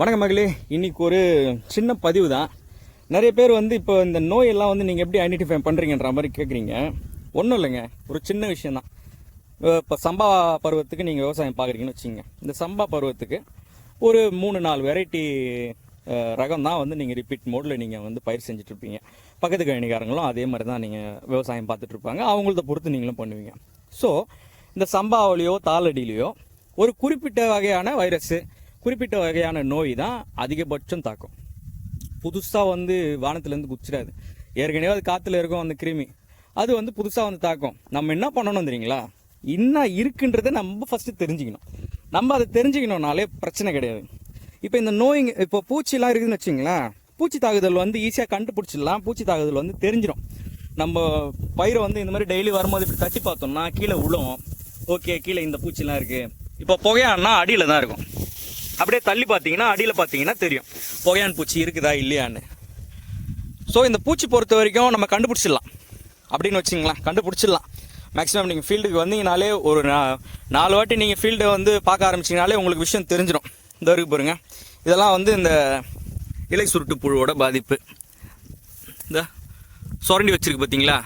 வணக்கம் மகளே. இன்னைக்கு ஒரு சின்ன பதிவு தான். நிறைய பேர் வந்து இப்போ இந்த நோயெல்லாம் வந்து நீங்கள் எப்படி ஐடென்டிஃபை பண்ணுறீங்கன்ற மாதிரி கேட்குறீங்க ஒன்றும் இல்லைங்க. ஒரு சின்ன விஷயந்தான் இப்போ சம்பா பருவத்துக்கு நீங்கள் விவசாயம் பார்க்குறீங்கன்னு வச்சுங்க இந்த சம்பா பருவத்துக்கு ஒரு மூணு நாலு வெரைட்டி ரகம் தான் வந்து நீங்கள் ரிப்பீட் மோடில் நீங்கள் வந்து பயிர் செஞ்சுட்ருப்பீங்க பக்கத்து கழனிக்காரங்களும் அதே மாதிரி தான் நீங்கள் விவசாயம் பார்த்துட்ருப்பாங்க அவங்கள்ட பொறுத்து நீங்களும் பண்ணுவீங்க. ஸோ இந்த சம்பாவிலையோ தாளடியிலையோ ஒரு குறிப்பிட்ட வகையான வைரஸு குறிப்பிட்ட வகையான நோய் தான் அதிகபட்சம் தாக்கும். புதுசாக வந்து வானத்துலேருந்து குச்சிடாது ஏற்கனவே அது காற்றுல இருக்கும் அந்த கிருமி. அது வந்து புதுசாக வந்து தாக்கும். நம்ம என்ன பண்ணணும் தெரியுங்களா? என்ன இருக்குன்றதை நம்ம ஃபஸ்ட்டு தெரிஞ்சுக்கணும். நம்ம அதை தெரிஞ்சுக்கணும்னாலே பிரச்சனை கிடையாது. இப்போ இந்த நோய் இப்போ பூச்சிலாம் இருக்குதுன்னு வச்சுங்களேன் பூச்சி தாக்குதல் வந்து ஈஸியாக கண்டுபிடிச்சிடலாம். பூச்சி தாக்குதல் வந்து தெரிஞ்சிடும். நம்ம பயிரை வந்து இந்த மாதிரி டெய்லி வரும்போது இப்படி தட்டி பார்த்தோம்னா கீழே விழும் ஓகே கீழே இந்த பூச்சிலாம் இருக்குது இப்போ புகையான்னா அடியில் தான் இருக்கும். அப்படியே தள்ளி பார்த்தீங்கன்னா அடியில் பார்த்தீங்கன்னா தெரியும். புகையான் பூச்சி இருக்குதா இல்லையான்னு. ஸோ இந்த பூச்சி பொறுத்த வரைக்கும் நம்ம கண்டுபிடிச்சிடலாம். அப்படின்னு வச்சுங்களேன் கண்டுபிடிச்சிடலாம். மேக்ஸிமம் நீங்கள் ஃபீல்டுக்கு வந்தீங்கனாலே ஒரு நா- நாலு வாட்டி நீங்கள் ஃபீல்டை வந்து பார்க்க ஆரம்பிச்சிங்கனாலே உங்களுக்கு விஷயம் தெரிஞ்சிடும். இந்த வரைக்கும் பாருங்க. இதெல்லாம் வந்து இந்த இலை சுருட்டு புழுவோட பாதிப்பு. இந்த சுரண்டி வச்சிருக்கு பார்த்தீங்களா?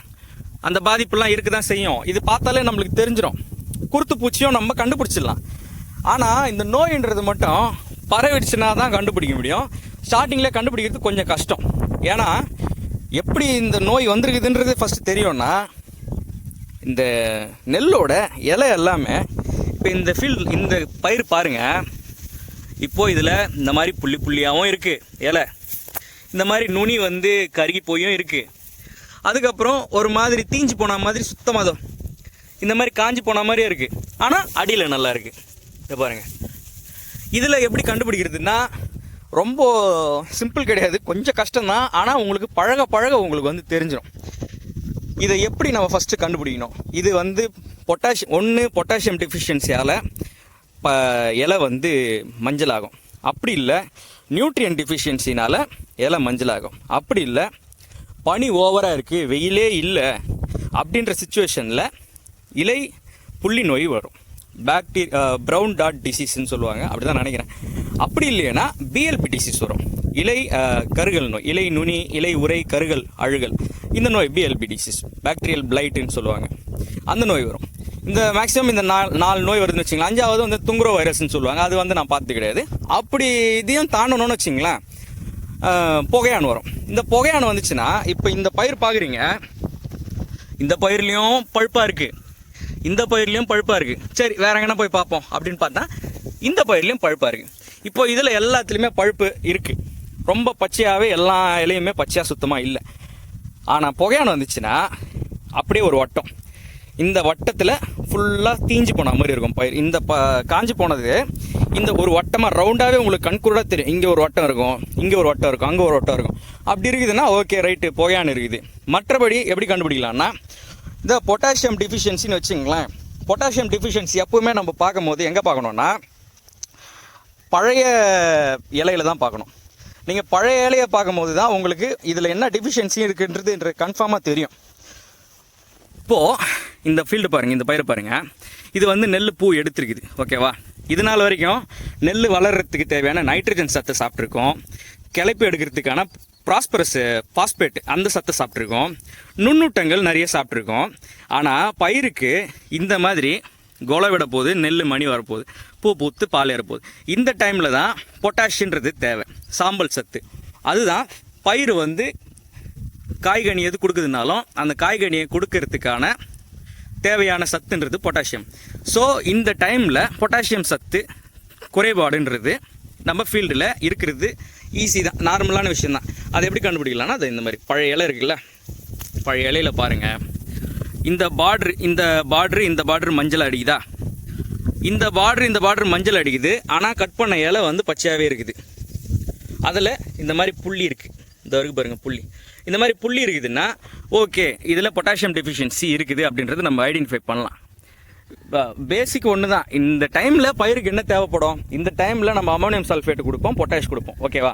அந்த பாதிப்புலாம் இருக்க தான் செய்யும். இது பார்த்தாலே நம்மளுக்கு தெரிஞ்சிடும். குருத்து பூச்சியும் நம்ம கண்டுபிடிச்சிடலாம். ஆனால் இந்த நோயின்றது மட்டும் பரவிடுச்சுன்னா தான் கண்டுபிடிக்க முடியும். ஸ்டார்டிங்கில் கண்டுபிடிக்கிறது கொஞ்சம் கஷ்டம். ஏன்னா எப்படி இந்த நோய் வந்திருக்குதுன்றது ஃபஸ்ட்டு தெரியும்னா இந்த நெல்லோட இலை எல்லாமே இப்போ இந்த ஃபீல்ட் இந்த பயிர் பாருங்கள் இப்போது இதில் இந்த மாதிரி புள்ளி புள்ளியாகவும் இருக்குது இலை. இந்த மாதிரி நுனி வந்து கருகி போயும் இருக்குது அதுக்கப்புறம் ஒரு மாதிரி தீஞ்சு போன மாதிரி சுத்தமாக இந்த மாதிரி காஞ்சி போன மாதிரியே இருக்குது ஆனால் அடியில் நல்லா இருக்குது இதை பாருங்கள் இதில் எப்படி கண்டுபிடிக்கிறதுனா ரொம்ப சிம்பிள் கிடையாது. கொஞ்சம் கஷ்டம்தான். ஆனால் உங்களுக்கு பழக பழக உங்களுக்கு வந்து தெரிஞ்சிடும் இதை எப்படி நம்ம ஃபஸ்ட்டு கண்டுபிடிக்கணும்? இது வந்து பொட்டாசியம் ஒன்று பொட்டாசியம் டிஃபிஷியன்சியால் ப இலை வந்து மஞ்சளாகும். அப்படி இல்லை நியூட்ரியன் டிஃபிஷியன்சினால் இலை மஞ்சள் ஆகும் அப்படி இல்லை பனி ஓவராக இருக்குது வெயிலே இல்லை அப்படின்ற சுச்சுவேஷனில் இலை புள்ளி நோய் வரும். பாக்டீரியா ப்ரௌன் டாட் டிசீஸ்ன்னு சொல்லுவாங்க. அப்படி தான் நினைக்கிறேன். அப்படி இல்லைன்னா பிஎல்பி டிசீஸ் வரும். இலை uh, கருகல் நோய் இலை நுனி இலை உரை கருகல் அழுகல். இந்த நோய் பிஎல்பி டிசீஸ் பேக்டீரியல் பிளைட்டுன்னு சொல்லுவாங்க. அந்த நோய் வரும். இந்த மேக்ஸிமம் இந்த நாலு நாலு நோய் வருதுன்னு வச்சுங்களேன். அஞ்சாவது வந்து துங்குரோ வைரஸ்ன்னு சொல்லுவாங்க. அது வந்து நான் பார்த்து கிடையாது. அப்படி இதையும் தாண்டணும்னு வச்சுங்களேன். புகையான் வரும். இந்த புகையான் வந்துச்சுன்னா இப்போ இந்த பயிர் பார்க்குறீங்க. இந்த பயிர்லேயும் பழுப்பாக இருக்குது இந்த பயிர்லேயும் பழுப்பாக இருக்குது சரி வேற எங்கன்னா போய் பார்ப்போம் அப்படின்னு பார்த்தா இந்த பயிர்லேயும் பழுப்பாக இருக்குது இப்போ இதில் எல்லாத்துலேயுமே பழுப்பு இருக்குது ரொம்ப பச்சையாகவே எல்லா இலையுமே பச்சையாக சுத்தமாக இல்லை. ஆனால் புகையானம் வந்துச்சுன்னா அப்படியே ஒரு வட்டம். இந்த வட்டத்தில் ஃபுல்லாக தீஞ்சு போன மாதிரி இருக்கும் பயிர். இந்த ப காஞ்சி போனது இந்த ஒரு வட்டமாக ரவுண்டாகவே உங்களுக்கு கண்கூடாக தெரியும். இங்கே ஒரு வட்டம் இருக்கும் இங்கே ஒரு வட்டம் இருக்கும் அங்கே ஒரு வட்டம் இருக்கும். அப்படி இருக்குதுன்னா ஓகே ரைட்டு புகையான் இருக்குது. மற்றபடி எப்படி கண்டுபிடிக்கலாம்னா இந்த பொட்டாசியம் டிஃபிஷியன்சின்னு வச்சுங்களேன் பொட்டாசியம் டிஃபிஷியன்சி எப்பவுமே நம்ம பார்க்கும்போது எங்கே பார்க்கணுன்னா பழைய இலையில தான் பார்க்கணும். நீங்கள் பழைய இலையை பார்க்கும்போது தான் உங்களுக்கு இதில் என்ன டிஃபிஷியன்சி இருக்குன்றது கன்ஃபார்மாக தெரியும். இப்போது இந்த ஃபீல்டு பாருங்கள் இந்த பயிரை பாருங்கள் இது வந்து நெல் பூ எடுத்துருக்குது ஓகேவா இது நாள் வரைக்கும் நெல் வளர்கிறதுக்கு தேவையான நைட்ரஜன் சத்தை சாப்பிட்ருக்கோம் கிளைப்பு எடுக்கிறதுக்கான ப்ராஸ்பரஸ் பாஸ்பேட் அந்த சத்தை சாப்பிட்ருக்கோம் நுண்ணூட்டங்கள் நிறைய சாப்பிட்ருக்கோம் ஆனால் பயிருக்கு இந்த மாதிரி கொலை விட போகுது நெல் மணி வரப்போகுது பூ பூத்து பால் ஏறப்போகுது. இந்த டைமில் தான் பொட்டாஷின்றது தேவை சாம்பல் சத்து. அதுதான் பயிர் வந்து காய்கனி எது கொடுக்குதுனாலும் அந்த காய்கனியை கொடுக்கறதுக்கான தேவையான சத்துன்றது பொட்டாசியம் ஸோ இந்த டைமில் பொட்டாசியம் சத்து குறைபாடுன்றது நம்ம ஃபீல்டில் இருக்கிறது ஈஸி தான். நார்மலான விஷயம் தான். அதை எப்படி கண்டுபிடிக்கலாம்னா அது இந்த மாதிரி. பழைய இலை இருக்குல்ல? பழைய இலையில பாருங்கள் இந்த பார்ட்ரு இந்த பார்ட்ரு இந்த பார்ட்ரு மஞ்சள் அடிக்குதா? இந்த பார்ட்ரு இந்த பார்ட்ரு மஞ்சள் அடிக்குது. ஆனால் கட் பண்ண இலை வந்து பச்சையாகவே இருக்குது. அதில் இந்த மாதிரி புள்ளி இருக்குது இந்த வரைக்கும் பாருங்கள் புள்ளி. இந்த மாதிரி புள்ளி இருக்குதுன்னா ஓகே இதில் பொட்டாசியம் டெஃபிஷியன்சி இருக்குது அப்படின்றது நம்ம ஐடென்டிஃபை பண்ணலாம். பேசிக் ஒன்று தான் இந்த டைமில் பயிருக்கு என்ன தேவைப்படும்? இந்த டைமில் நம்ம அமோனியம் சல்ஃபேட் கொடுப்போம் பொட்டாஷ் கொடுப்போம். ஓகேவா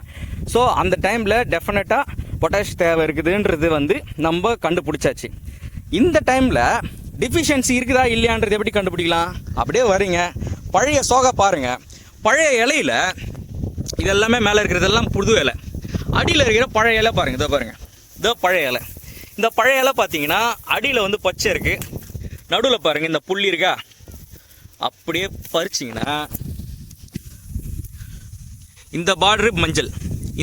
ஸோ அந்த டைமில் டெஃபினட்டாக பொட்டாஷ் தேவை இருக்குதுன்றது வந்து நம்ம கண்டுபிடிச்சாச்சு. இந்த டைமில் டிஃபிஷியன்சி இருக்குதா இல்லையான்றது எப்படி கண்டுபிடிக்கலாம்? அப்படியே வரீங்க பழைய சோகை பாருங்கள் பழைய இலையில இது எல்லாமே மேலே இருக்கிறதெல்லாம் புது இலை. அடியில் இருக்கிற பழைய இலை பாருங்கள் இதோ பாருங்கள் இதோ பழைய இலை. இந்த பழைய இலை பார்த்தீங்கன்னா அடியில் வந்து பச்சை இருக்குது நடுவில் பாருங்கள் இந்த புள்ளி இருக்கா? அப்படியே பறிச்சிங்கன்னா இந்த பார்டரு மஞ்சள்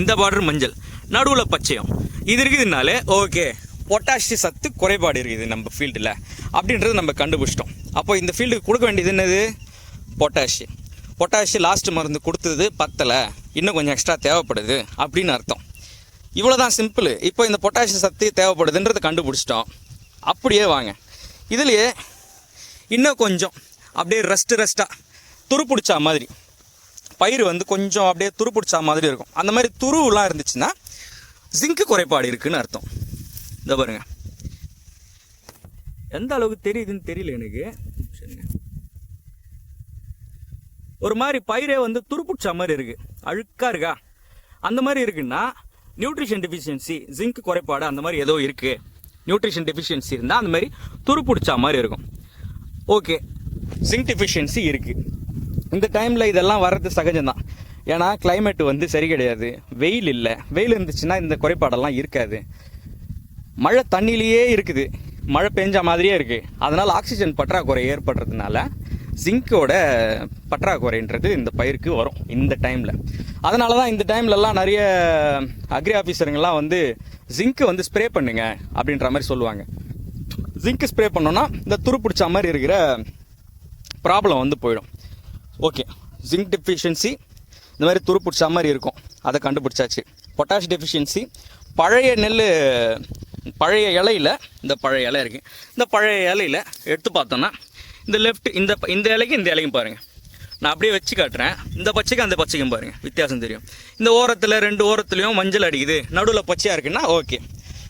இந்த பார்டர் மஞ்சள் நடுவில் பச்சையம். இது இருக்குதுனாலே ஓகே பொட்டாசிய சத்து குறைபாடு இருக்குது நம்ம ஃபீல்டில் அப்படின்றது நம்ம கண்டுபிடிச்சிட்டோம். அப்போ இந்த ஃபீல்டுக்கு கொடுக்க வேண்டியது என்னது? பொட்டாசியம் பொட்டாஷியம் லாஸ்ட் மருந்து கொடுத்தது பத்தலை. இன்னும் கொஞ்சம் எக்ஸ்ட்ரா தேவைப்படுது அப்படின்னு அர்த்தம். இவ்வளோ தான் சிம்பிள் இப்போ இந்த பொட்டாசியம் சத்து தேவைப்படுதுன்றதை கண்டுபிடிச்சிட்டோம். அப்படியே வாங்க. இதுலேயே இன்னும் கொஞ்சம் அப்படியே ரெஸ்ட் ரெஸ்ட்டாக துருப்பிடிச்சா மாதிரி. பயிர் வந்து கொஞ்சம் அப்படியே துருப்பிடிச்சா மாதிரி இருக்கும். அந்த மாதிரி துருவெலாம் இருந்துச்சுன்னா ஜிங்க்கு குறைபாடு இருக்குதுன்னு அர்த்தம். இந்த பாருங்கள் எந்த அளவுக்கு தெரியுதுன்னு தெரியல எனக்கு. சரிங்க. ஒரு மாதிரி பயிரே வந்து துருப்பிடிச்ச மாதிரி இருக்குது அழுக்காக இருக்கா? அந்த மாதிரி இருக்குன்னா நியூட்ரிஷன் டெஃபிஷியன்சி ஜிங்க் குறைபாடு அந்த மாதிரி ஏதோ இருக்குது நியூட்ரிஷன் டெஃபிஷியன்சி இருந்தால் அந்த மாதிரி துருப்பிடிச்சா மாதிரி இருக்கும். ஓகே சிங்க் டெஃபிஷியன்சி இருக்குது இந்த டைமில் இதெல்லாம் வர்றது சகஜம்தான். ஏன்னா கிளைமேட் வந்து சரி கிடையாது. வெயில் இல்லை. வெயில் இருந்துச்சுன்னா இந்த குறைபாடெல்லாம் இருக்காது. மழை தண்ணியிலேயே இருக்குது. மழை பெஞ்ச மாதிரியே இருக்குது அதனால் ஆக்சிஜன் பற்றாக்குறை ஏற்படுறதுனால ஜிங்கோட பற்றாக்குறைன்றது இந்த பயிருக்கு வரும் இந்த டைமில் அதனால தான் இந்த டைம்லலாம் நிறைய அக்ரி ஆஃபீஸருங்கெல்லாம் வந்து ஜிங்க்கு வந்து ஸ்ப்ரே பண்ணுங்க அப்படின்ற மாதிரி சொல்லுவாங்க. ஜிங்க்கு ஸ்ப்ரே பண்ணோன்னா இந்த துரு பிடிச்ச மாதிரி இருக்கிற ப்ராப்ளம் வந்து போயிடும். ஓகே ஜிங்க் டெஃபிஷியன்சி இந்த மாதிரி துரு பிடிச்ச மாதிரி இருக்கும். அதை கண்டுபிடிச்சாச்சு. பொட்டாஷ் டெஃபிஷியன்சி பழைய நெல் பழைய இலையில இந்த பழைய இலை இருக்குது இந்த பழைய இலையில எடுத்து பார்த்தோன்னா இந்த லெஃப்ட் இந்த இந்த இலைக்கும் இந்த இலையும் பாருங்கள் நான் அப்படியே வச்சு காட்டுறேன். இந்த பச்சைக்கும் அந்த பச்சைக்கும் பாருங்கள் வித்தியாசம் தெரியும். இந்த ஓரத்தில் ரெண்டு ஓரத்துலேயும் மஞ்சள் அடிக்குது. நடுவில் பச்சையாக இருக்குன்னா ஓகே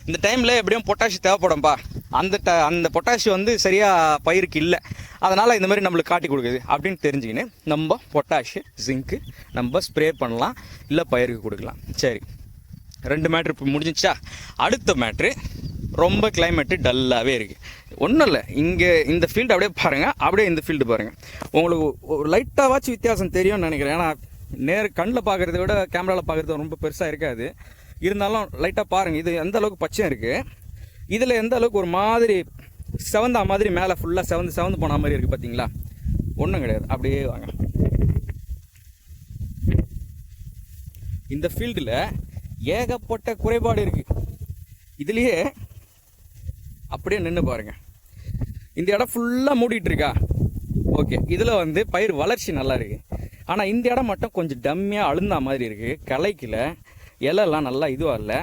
இந்த டைமில் எப்படியும் பொட்டாஷி தேவைப்படும்பா. அந்த ட அந்த பொட்டாஷி வந்து சரியாக பயிருக்கு இல்லை. அதனால் இந்த மாதிரி நம்மளுக்கு காட்டி கொடுக்குது. அப்படின்னு தெரிஞ்சுக்கின்னு நம்ம பொட்டாஷ் ஜிங்க்கு நம்ம ஸ்ப்ரே பண்ணலாம். இல்லை பயிருக்கு கொடுக்கலாம். சரி. ரெண்டு மேட்ரு இப்போ முடிஞ்சிச்சா? அடுத்த மேட்ரு ரொம்ப கிளைமேட்டு டல்லாகவே இருக்குது ஒன்றும் இல்லை இங்கே இந்த ஃபீல்டு அப்படியே பாருங்கள் அப்படியே இந்த ஃபீல்டு பாருங்கள் உங்களுக்கு ஒரு லைட்டாவாச்சும் வித்தியாசம் தெரியும்னு நினைக்கிறேன். ஏன்னா நேர் கண்ணில் பார்க்குறத விட கேமராவில் பார்க்குறது ரொம்ப பெருசாக இருக்காது. இருந்தாலும் லைட்டாக பாருங்கள் இது எந்த அளவுக்கு பச்சையாக இருக்குது இதில் எந்த அளவுக்கு ஒரு மாதிரி செவந்தா மாதிரி மேலே ஃபுல்லாக செவந்து செவந்து போன மாதிரி இருக்குது பார்த்தீங்களா ஒன்றும் கிடையாது. அப்படியே வாங்க. இந்த ஃபீல்டில் ஏகப்பட்ட குறைபாடு இருக்குது இதுலேயே அப்படியே நின்று பாருங்க. இந்த இடம் ஃபுல்லாக மூடிட்டுருக்கா? ஓகே இதில் வந்து பயிர் வளர்ச்சி நல்லா இருக்குது ஆனால் இந்த இடம் மட்டும் கொஞ்சம் டம்மியாக அழுந்தா மாதிரி இருக்குது கலைக்கில் இலைலாம் நல்லா இதுவாக இல்லை.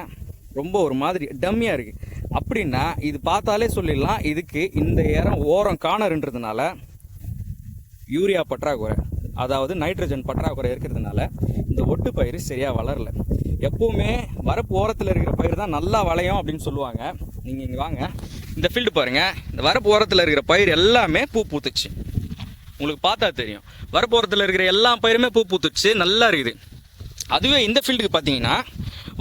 ரொம்ப ஒரு மாதிரி டம்மியாக இருக்குது அப்படின்னா இது பார்த்தாலே சொல்லிடலாம். இதுக்கு இந்த இடம் ஓரம் காணருன்றதுனால யூரியா பற்றாக்குறை அதாவது நைட்ரஜன் பற்றாக்குறை இருக்கிறதுனால இந்த ஒட்டு பயிர் சரியாக வளரல. எப்போவுமே வரப்பு ஓரத்தில் இருக்கிற பயிர் தான் நல்லா வளையும் அப்படின்னு சொல்லுவாங்க. நீங்கள் இங்கே வாங்க. இந்த ஃபீல்டு பாருங்கள் இந்த வரப்பு ஓரத்தில் இருக்கிற பயிர் எல்லாமே பூ பூத்துச்சு. உங்களுக்கு பார்த்தா தெரியும். வரப்பு ஓரத்தில் இருக்கிற எல்லா பயிருமே பூ பூத்துச்சு நல்லா இருக்குது. அதுவே இந்த ஃபீல்டுக்கு பார்த்தீங்கன்னா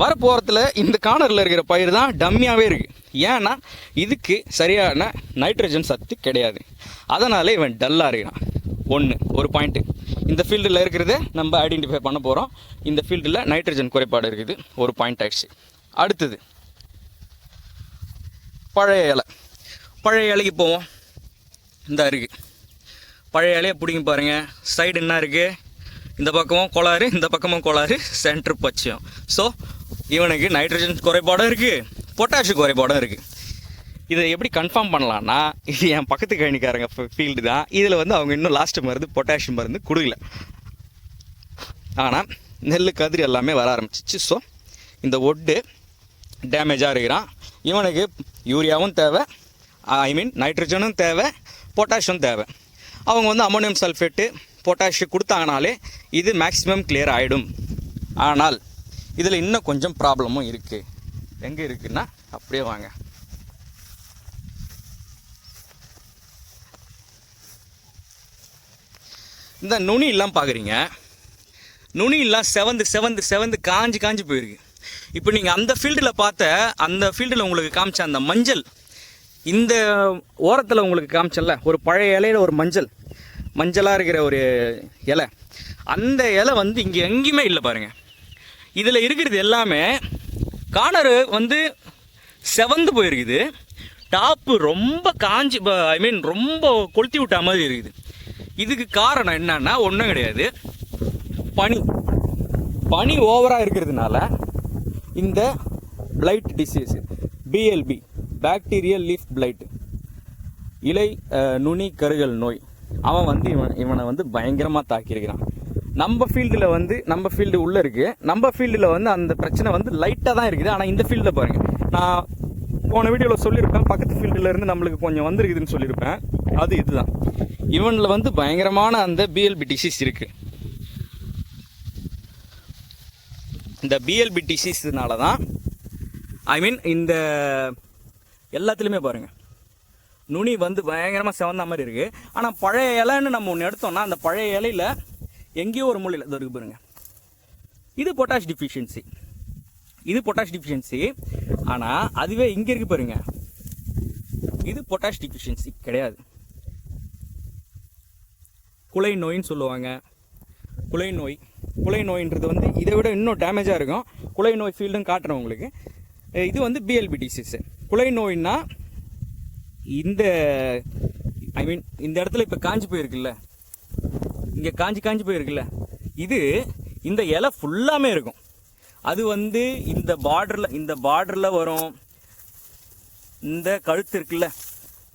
வரப்பு ஓரத்தில் இந்த கார்னரில் இருக்கிற பயிர் தான் டம்மியாகவே இருக்குது ஏன்னா இதுக்கு சரியான நைட்ரஜன் சத்து கிடையாது. அதனால் இவன் டல்லாக இருக்கிறான். ஒன்று ஒரு பாயிண்ட்டு இந்த ஃபீல்டில் இருக்கிறத நம்ம ஐடென்டிஃபை பண்ண போகிறோம் இந்த ஃபீல்டில் நைட்ரஜன் குறைபாடு இருக்குது. ஒரு பாயிண்ட் ஆயிடுச்சு. அடுத்தது பழைய இலை. பழைய இலைக்கு போவோம். இந்த இருக்குது பழைய இலையை பிடிங்க பாருங்கள் சைடு என்ன இருக்குது இந்த பக்கமும் கோளாறு இந்த பக்கமும் கோளாறு சென்டர் பச்சையும். ஸோ இவனுக்கு நைட்ரஜன் குறைபாடும் இருக்குது பொட்டாஷியம் குறைபாடும் இருக்குது இதை எப்படி கன்ஃபார்ம் பண்ணலான்னா இது என் பக்கத்து கழனிக்காரங்க ஃபீல்டு தான். இதில் வந்து அவங்க இன்னும் லாஸ்ட்டு மருந்து பொட்டாஷியம் மருந்து கொடுக்கல. ஆனால் நெல் கதிர் எல்லாமே வர ஆரம்பிச்சிச்சு. ஸோ இந்த ஒட்டு டேமேஜாக இருக்கிறான். இவனுக்கு யூரியாவும் தேவை. ஐ மீன் நைட்ரஜனும் தேவை பொட்டாஷியம் தேவை. அவங்க வந்து அமோனியம் சல்ஃபேட்டு பொட்டாஷியம் கொடுத்தாங்கனாலே இது மேக்ஸிமம் கிளியர் ஆகிடும் ஆனால் இதில் இன்னும் கொஞ்சம் ப்ராப்ளமும் இருக்குது எங்கே இருக்குன்னா அப்படியே வாங்க. இந்த நுனி எல்லாம் பார்க்குறீங்க நுனி எல்லாம் செவந்து செவந்து செவந்து காஞ்சி காஞ்சு போயிருக்கு. இப்போ நீங்கள் அந்த ஃபீல்டில் பார்த்த அந்த ஃபீல்டில் உங்களுக்கு காமிச்ச அந்த மஞ்சள் இந்த ஓரத்தில் உங்களுக்கு காமிச்சல்ல ஒரு பழைய இலையில ஒரு மஞ்சள் மஞ்சளாக இருக்கிற ஒரு இலை. அந்த இலை வந்து இங்கே எங்கேயுமே இல்லை பாருங்கள் இதில் இருக்கிறது எல்லாமே கார்னர் வந்து செவந்து போயிருக்குது. டாப்பு ரொம்ப காஞ்சி ஐ மீன் ரொம்ப கொளுத்தி விட்டா மாதிரி இருக்குது. இதுக்கு காரணம் என்னன்னா ஒன்றும் கிடையாது. பனி பனி ஓவராக இருக்கிறதுனால இந்த blight disease BLB bacterial leaf blight இலை நுனி கருகல் நோய். அவன் வந்து இவன் இவனை வந்து பயங்கரமாக தாக்கியிருக்கிறான். நம்ம ஃபீல்டில் வந்து நம்ம ஃபீல்டு உள்ளே இருக்குது நம்ம ஃபீல்டில் வந்து அந்த பிரச்சனை வந்து லைட்டாக தான் இருக்குது. ஆனால் இந்த ஃபீல்டில் பாருங்கள் நான் போன வீடியோவில் சொல்லியிருப்பேன். பக்கத்து ஃபீல்டுலேருந்து நம்மளுக்கு கொஞ்சம் வந்துருக்குதுன்னு சொல்லியிருப்பேன். அது இதுதான். இவனில் வந்து பயங்கரமான அந்த பிஎல்பி டிசீஸ் இருக்குது இந்த பிஎல்பி டிசீஸ்னால தான் ஐ மீன் இந்த எல்லாத்துலேயுமே பாருங்கள் நுனி வந்து பயங்கரமாக செவந்த மாதிரி இருக்குது ஆனால் பழைய இலைன்னு நம்ம ஒன்று எடுத்தோம்னா அந்த பழைய இலையில எங்கேயோ ஒரு மூலையில் இது இருக்குது பாருங்கள் இது பொட்டாஷ் டிஃபிஷியன்சி இது பொட்டாஷ் டிஃபிஷியன்சி ஆனால் அதுவே இங்கே இருக்குது பாருங்க. இது பொட்டாஷ் டிஃபிஷியன்சி கிடையாது. குலை நோயின்னு சொல்லுவாங்க. குலை நோய் குலை நோயின்றது வந்து இதை விட இன்னும் டேமேஜாக இருக்கும். குலை நோய் ஃபீல்டும் காட்டுறேன் உங்களுக்கு. இது வந்து பிஎல்பி டிசீஸு குலை நோய்னா இந்த ஐ மீன் இந்த இடத்துல இப்போ காஞ்சி போயிருக்குல்ல. இங்கே காஞ்சி காஞ்சி போயிருக்குல்ல. இது இந்த இலை ஃபுல்லாமே இருக்கும். அது வந்து இந்த பார்டரில் இந்த பார்டரில் வரும். இந்த கழுத்து இருக்குல்ல.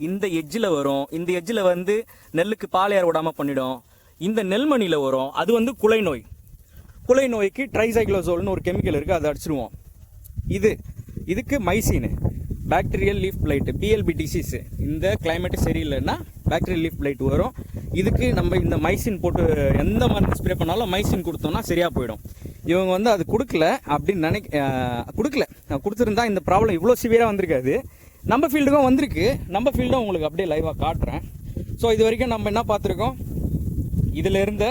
இந்த எஜ்ஜில் வரும். இந்த எஜ்ஜில் வந்து நெல்லுக்கு பாலையார் விடாமல் பண்ணிடும். இந்த நெல்மணியில் வரும். அது வந்து குலை நோய் குலை நோய்க்கு ட்ரைசைக்ளோசோல்னு ஒரு கெமிக்கல் இருக்குது அதை அடிச்சிருவோம். இது இதுக்கு மைசீனு. Bacterial leaf blight BLB disease இந்த climate சரியில்லைன்னா பாக்டீரியல் லீஃப் பிளைட் வரும். இதுக்கு நம்ம இந்த மைசின் போட்டு எந்த மருந்து ஸ்ப்ரே பண்ணாலும் மைசின் கொடுத்தோம்னா சரியாக போயிடும். இவங்க வந்து அது கொடுக்கல அப்படின்னு நினைக்க கொடுக்கல. கொடுத்துருந்தா இந்த ப்ராப்ளம் இவ்வளோ சிவியராக வந்திருக்காது. நம்ம ஃபீல்டுக்கும் வந்திருக்கு. நம்ம ஃபீல்டும் உங்களுக்கு அப்படியே லைவாக காட்டுறேன். ஸோ இது வரைக்கும் நம்ம என்ன பார்த்துருக்கோம்? இதில் இருந்த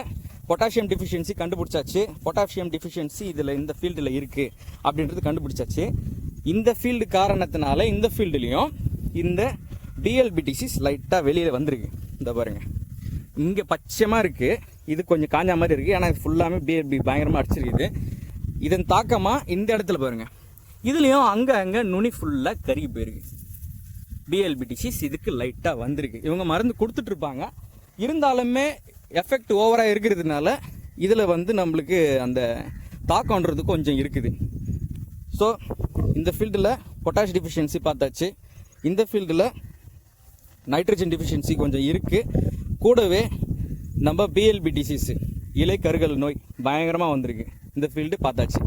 பொட்டாசியம் டிஃபிஷியன்சி கண்டுபிடிச்சாச்சு. பொட்டாசியம் டிஃபிஷியன்சி இதில் இந்த ஃபீல்டில் இருக்குது அப்படின்றது கண்டுபிடிச்சாச்சு. இந்த ஃபீல்டு காரணத்தினால இந்த ஃபீல்டுலேயும் இந்த டிஎல்பிடிசிஸ் லைட்டாக வெளியில் வந்திருக்கு. இந்த பாருங்க. இங்கே பச்சைமாக இருக்குது இது கொஞ்சம் காஞ்ச மாதிரி இருக்குது ஆனால் ஃபுல்லாமே பிஎல்பி பயங்கரமாக அடிச்சிருக்குது. இதன் தாக்கமாக இந்த இடத்துல பாருங்க. இதுலேயும் அங்கே அங்கே நுனி ஃபுல்லாக கருகி போயிருக்கு. பிஎல்பி டிசீஸ் இதுக்கு லைட்டாக வந்திருக்கு. இவங்க மருந்து கொடுத்துட்ருப்பாங்க இருந்தாலுமே எஃபெக்ட் ஓவராக இருக்கிறதுனால இதில் வந்து நம்மளுக்கு அந்த தாக்கம்ன்றது கொஞ்சம் இருக்குது. ஸோ இந்த ஃபீல்டில் பொட்டாஷ் டிஃபிஷியன்சி பார்த்தாச்சு. இந்த ஃபீல்டில் நைட்ரஜன் டிஃபிஷியன்சி கொஞ்சம் இருக்குது கூடவே நம்ம பிஎல்பி டிசீஸு இலை கருகல் நோய் பயங்கரமாக வந்திருக்கு. இந்த ஃபீல்டு பார்த்தாச்சு.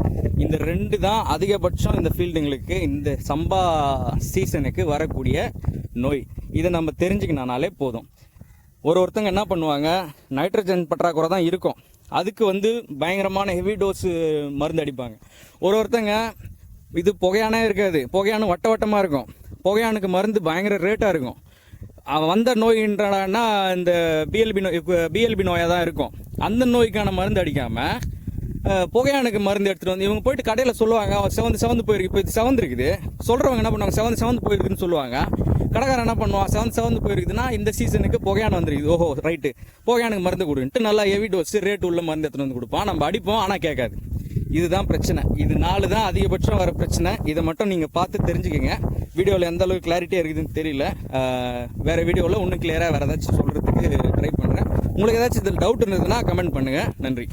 இந்த ரெண்டு தான் அதிகபட்சம் இந்த ஃபீல்டுங்களுக்கு இந்த சம்பா சீசனுக்கு வரக்கூடிய நோய். இதை நம்ம தெரிஞ்சுக்கினாலே போதும். ஒரு ஒருத்தங்க என்ன பண்ணுவாங்க நைட்ரஜன் பற்றாக்குறை தான் இருக்கும். அதுக்கு வந்து பயங்கரமான ஹெவி டோஸு மருந்து அடிப்பாங்க. ஒரு ஒருத்தங்க இது புகையானே இருக்காது. புகையான வட்ட வட்டமாக இருக்கும். புகையானுக்கு மருந்து பயங்கர ரேட்டாக இருக்கும். அவன் வந்த நோயின்றனா இந்த பிஎல்பி நோய் பிஎல்பி நோயாக தான் இருக்கும். அந்த நோய்க்கான மருந்து அடிக்காமல் புகையானுக்கு மருந்து எடுத்துகிட்டு வந்து இவங்க போயிட்டு கடையில் சொல்லுவாங்க அவன் செவந்து செவந்து போயிருக்கு இப்போ இது செவந்து இருக்குது சொல்கிறவங்க என்ன பண்ணுவாங்க செவந்து செவந்து போயிருக்குன்னு சொல்லுவாங்க. கடைக்காரன் என்ன பண்ணுவான்? செவன் செவந்து போயிருக்குதுன்னா இந்த சீசனுக்கு புகையான் வந்துருக்குது. ஓஹோ ரைட்டு புகையானுக்கு மருந்து கொடுன்ட்டு நல்லா ஹெவி டோஸ் ரேட் உள்ள மருந்து எடுத்துகிட்டு வந்து கொடுப்பான். நம்ம அடிப்போம் ஆனால் கேட்காது. இதுதான் பிரச்சனை. இது நாலு தான் அதிகபட்சம் வர பிரச்சனை. இதை மட்டும் நீங்கள் பார்த்து தெரிஞ்சுக்கோங்க. வீடியோவில் எந்த அளவுக்கு கிளாரிட்டியாக இருக்குதுன்னு தெரியல. வேறு வீடியோவில் இன்னும் கிளியராக வேறு ஏதாச்சும் சொல்கிறதுக்கு ட்ரை பண்ணுறேன் உங்களுக்கு ஏதாச்சும் இதில் டவுட் இருந்ததுன்னா கமெண்ட் பண்ணுங்கள் நன்றி.